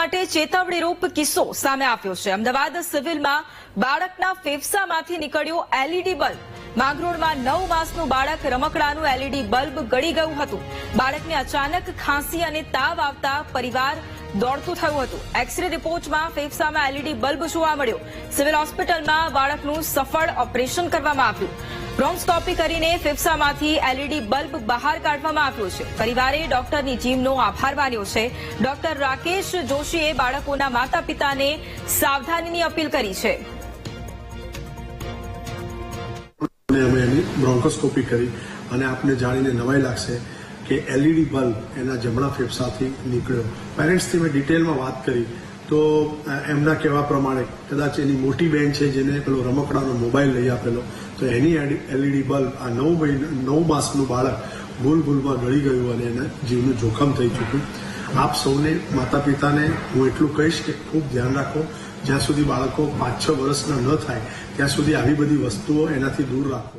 માટે ચેતવણીરૂપ કિસ્સો સામે આવ્યો છે. અમદાવાદ સિવિલમાં બાળકના ફેફસામાંથી નીકળ્યો એલઈડી બલ્બ. માંગરોળમાં નવ માસનું બાળક રમકડાનું એલઈડી બલ્બ ગળી ગયું હતું. બાળકને અચાનક ખાંસી અને તાવ આવતા પરિવાર દોડતું થયું હતું. એક્સરે રિપોર્ટમાં ફેફસામાં એલઈડી બલ્બ જોવા મળ્યો. સિવિલ હોસ્પિટલમાં બાળકનું સફળ ઓપરેશન કરવામાં આવ્યું. બ્રોન્સ્કોપી કરીને ફેફસામાંથી એલઈડી બલ્બ બહાર કાઢવામાં આવ્યો છે. પરિવારે ડોક્ટરની ટીમનો આભાર માન્યો છે. ડોક્ટર રાકેશ જોશીએ બાળકોના માતા પિતાને સાવધાનીની અપીલ કરી છે. અમે એની બ્રોન્કોસ્કોપી કરી અને આપને જાણીને નવાઈ લાગશે. કે એલઈડી બલ્બ એના જમણા ફેફસાથી નીકળ્યો. પેરેન્ટ્સથી મેં ડિટેલમાં વાત કરી. તો એમના કહેવા પ્રમાણે કદાચ એની મોટી બેન છે જેને પેલો રમકડાનો મોબાઈલ લઈ આપેલો, તો એની એલઈડી બલ્બ આ નવ મહિના નવ માસનું બાળક ભૂલ ભૂલમાં ગળી ગયું અને એને જીવનું જોખમ થઈ ચૂક્યું. આપ સૌને માતા પિતાને હું એટલું કહીશ કે ખૂબ ધ્યાન રાખો. જ્યાં સુધી બાળકો પાંચ છ વર્ષના ન થાય, ત્યાં સુધી આવી બધી વસ્તુઓ એનાથી દૂર રાખો.